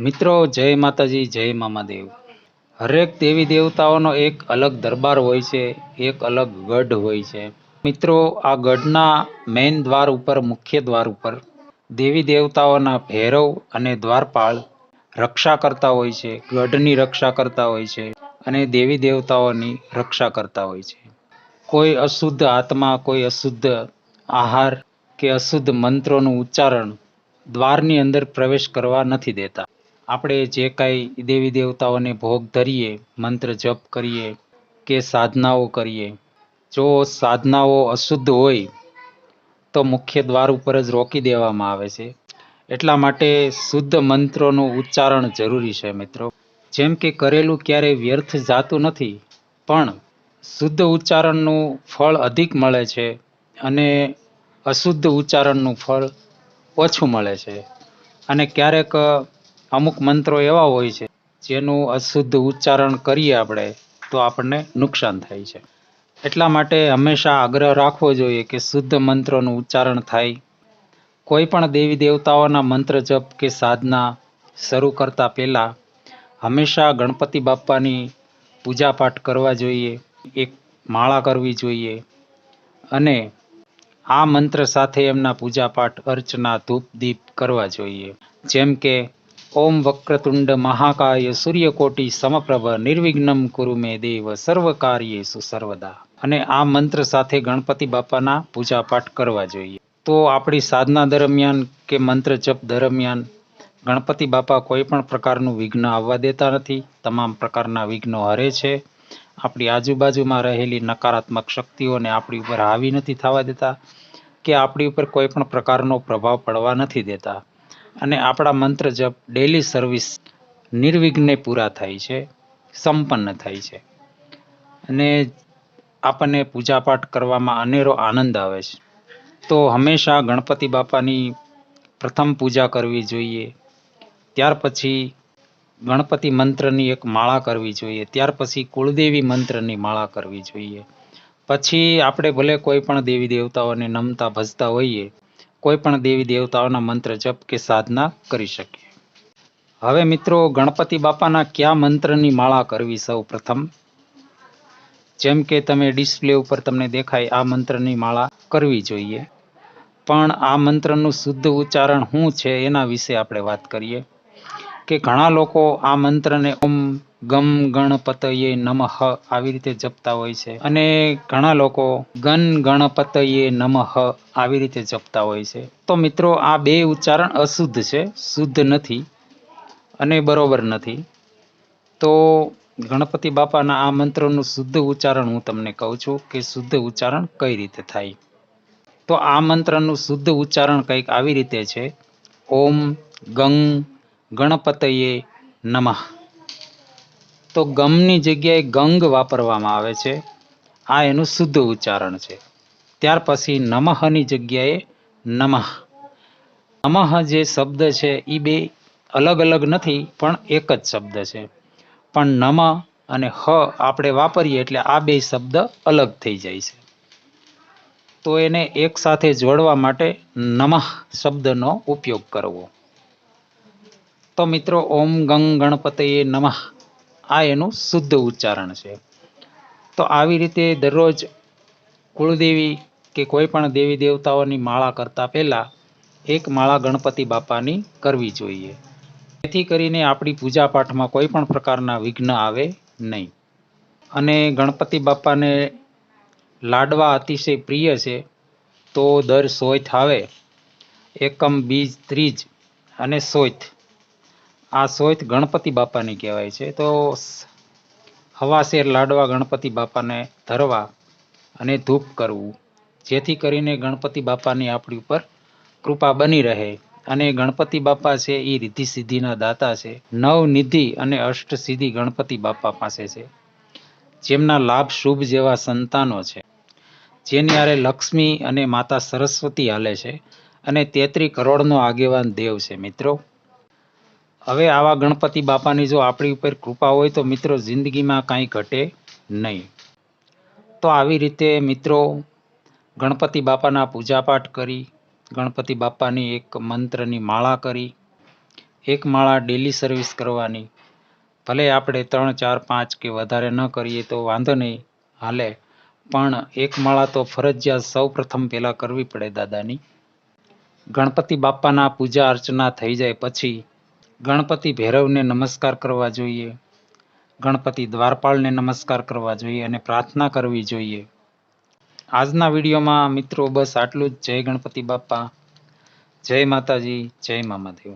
મિત્રો, જય માતાજી, જય મામાદેવ. હરેક દેવી દેવતાઓનો એક અલગ દરબાર હોય છે, એક અલગ ગઢ હોય છે. મિત્રો, આ ગઢના મેઇન દ્વાર ઉપર, મુખ્ય દ્વાર ઉપર દેવી દેવતાઓના ભૈરવ અને દ્વારપાળ રક્ષા કરતા હોય છે, ગઢની રક્ષા કરતા હોય છે અને દેવી દેવતાઓની રક્ષા કરતા હોય છે. કોઈ અશુદ્ધ આત્મા, કોઈ અશુદ્ધ આહાર કે અશુદ્ધ મંત્રોનું ઉચ્ચારણ દ્વારની અંદર પ્રવેશ કરવા નથી દેતા. આપણે જે કાંઈ દેવી દેવતાઓને ભોગ ધરીએ, મંત્ર જપ કરીએ કે સાધનાઓ કરીએ, જો સાધનાઓ અશુદ્ધ હોય, તો મુખ્ય દ્વાર ઉપર જ રોકી દેવામાં આવે છે. એટલા માટે શુદ્ધ મંત્રોનું ઉચ્ચારણ જરૂરી છે મિત્રો. જેમ કે કરેલું ક્યારેય વ્યર્થ જાતું નથી, પણ શુદ્ધ ઉચ્ચારણનું ફળ અધિક મળે છે અને અશુદ્ધ ઉચ્ચારણનું ફળ ઓછું મળે છે. અને ક્યારેક અમુક મંત્રો એવા હોય છે, જેનું અશુદ્ધ ઉચ્ચારણ કરીએ આપણે, તો આપણને નુકસાન થાય છે. એટલા માટે હંમેશા આગ્રહ રાખવો જોઈએ કે શુદ્ધ મંત્રોનું ઉચ્ચારણ થાય. કોઈ પણ દેવી દેવતાઓના મંત્ર જપ કે સાધના શરૂ કરતા પહેલાં હંમેશા ગણપતિ બાપ્પાની પૂજાપાઠ કરવા જોઈએ, એક માળા કરવી જોઈએ અને આ મંત્ર સાથે એમના પૂજાપાઠ અર્ચના, ધૂપ, દીપ કરવા જોઈએ. જેમ કે ઓમ વક્રતુંડ મહાકાય સૂર્યકોટી સમપ્રભ નિર્વિઘ્નમ કુરુ મે દેવ સર્વ કાર્યેસુ સર્વદા અને આ મંત્ર સાથે ગણપતિ બાપાના પૂજા પાઠ કરવા જોઈએ. તો આપણી સાધના દરમિયાન કે મંત્ર જપ દરમિયાન ગણપતિ બાપા કોઈ પણ પ્રકારનું વિઘ્ન આવવા દેતા નથી. તમામ પ્રકારના વિઘ્નો હરે છે. આપણી આજુબાજુમાં રહેલી નકારાત્મક શક્તિઓને આપણી ઉપર હાવી નથી થવા દેતા કે આપણી ઉપર કોઈ પણ પ્રકારનો પ્રભાવ પડવા નથી દેતા. અને આપણા મંત્ર જપ ડેલી સર્વિસ નિર્વિઘ્ને પૂરા થાય છે, સંપન્ન થાય છે. અને આપણને પૂજાપાઠ કરવામાં અનેરો આનંદ આવે છે. તો હંમેશા ગણપતિ બાપાની પ્રથમ પૂજા કરવી જોઈએ. ત્યાર પછી ગણપતિ મંત્રની એક માળા કરવી જોઈએ. ત્યાર પછી કુળદેવી મંત્રની માળા કરવી જોઈએ. પછી આપણે ભલે કોઈ પણ દેવી દેવતાઓને નમતા ભજતા હોઈએ કોઈ પણ દેવી દેવતાઓના મંત્ર જપ કે સાધના કરી શકીએ. હવે મિત્રો, ગણપતિ બાપાના કયા મંત્રની માળા કરવી સૌ પ્રથમ? જેમ કે તમે ડિસ્પ્લે ઉપર તમને દેખાય આ મંત્રની માળા કરવી જોઈએ. પણ આ મંત્રનું શુદ્ધ ઉચ્ચારણ શું છે એના વિશે આપણે વાત કરીએ. કે ઘણા લોકો આ મંત્રને ઓમ ગમ ગણપતયે નમઃ આવી રીતે જપતા હોય છે. અને ઘણા લોકો ગન ગણપતયે નમઃ આવી રીતે જપતા હોય છે. તો મિત્રો, આ બે ઉચ્ચારણ અશુદ્ધ છે. શુદ્ધ નથી અને બરોબર નથી. તો ગણપતિ બાપાના આ મંત્રનું શુદ્ધ ઉચ્ચારણ હું તમને કહું છું કે શુદ્ધ ઉચ્ચારણ કઈ રીતે થાય? તો આ મંત્રનું શુદ્ધ ઉચ્ચારણ કંઈક આવી રીતે છે. ઓમ ગંગ ગણપતયે નમઃ. તો ગમની જગ્યાએ ગંગ વાપરવામાં આવે છે. આ એનું શુદ્ધ ઉચ્ચારણ છે. ત્યાર પછી નમહની જગ્યાએ નમઃ. નમઃ જે શબ્દ છે એ બે અલગ અલગ નથી, પણ એક જ શબ્દ છે. પણ નમ અને હ આપણે વાપરીએ એટલે આ બે શબ્દ અલગ થઈ જાય છે. તો એને એક સાથે જોડવા માટે નમઃ શબ્દનો ઉપયોગ કરવો. તો મિત્રો, ઓમ ગંગ ગણપતયે નમઃ. આ એનું શુદ્ધ ઉચ્ચારણ છે. તો આવી રીતે દરરોજ કુળદેવી કે કોઈ પણ દેવી દેવતાઓની માળા કરતા પહેલા એક માળા ગણપતિ બાપાની કરવી જોઈએ. જેથી કરીને આપણી પૂજા પાઠમાં કોઈ પણ પ્રકારના વિઘ્ન આવે નહીં. અને ગણપતિ બાપાને લાડવા અતિશય પ્રિય છે, તો દર સોયથ આવે એકમ બીજ ત્રીજ અને સોયથ આ સોયત ગણપતિ બાપાની કહેવાય છે. તો હવાશેર લાડવા ગણપતિ બાપાને ધરવા અને ધૂપ કરવું. જેથી કરીને ગણપતિ બાપાની આપણી ઉપર કૃપા બની રહે અને ગણપતિ બાપા છે એ રિદ્ધિ સિદ્ધિના દાતા છે. નવ નિધિ અને અષ્ટ સિદ્ધિ ગણપતિ બાપા પાસે છે. જેમના લાભ શુભ જેવા સંતાનો છે. જેની આરે લક્ષ્મી અને માતા સરસ્વતી હાલે છે અને તેત્રી કરોડનો આગેવાન દેવ છે મિત્રો. હવે આવા ગણપતિ બાપાની જો આપણી ઉપર કૃપા હોય તો મિત્રો જિંદગીમાં કાંઈ ઘટે નહીં. તો આવી રીતે મિત્રો ગણપતિ બાપાના પૂજાપાઠ કરી, ગણપતિ બાપાની એક મંત્રની માળા કરી, એક માળા ડેલી સર્વિસ કરવાની. ભલે આપણે ત્રણ, ચાર, પાંચ કે વધારે ન કરીએ તો વાંધો નહીં, હાલે. પણ એક માળા તો ફરજિયાત સૌ પ્રથમ પહેલાં કરવી પડે દાદાની. ગણપતિ બાપાના પૂજા અર્ચના થઈ જાય પછી ગણપતિ ભૈરવને નમસ્કાર કરવા જોઈએ, ગણપતિ દ્વારપાળને નમસ્કાર કરવા જોઈએ અને પ્રાર્થના કરવી જોઈએ. આજના વિડીયોમાં મિત્રો બસ આટલું જ. જય ગણપતિ બાપા. જય માતાજી. જય મામાદેવ.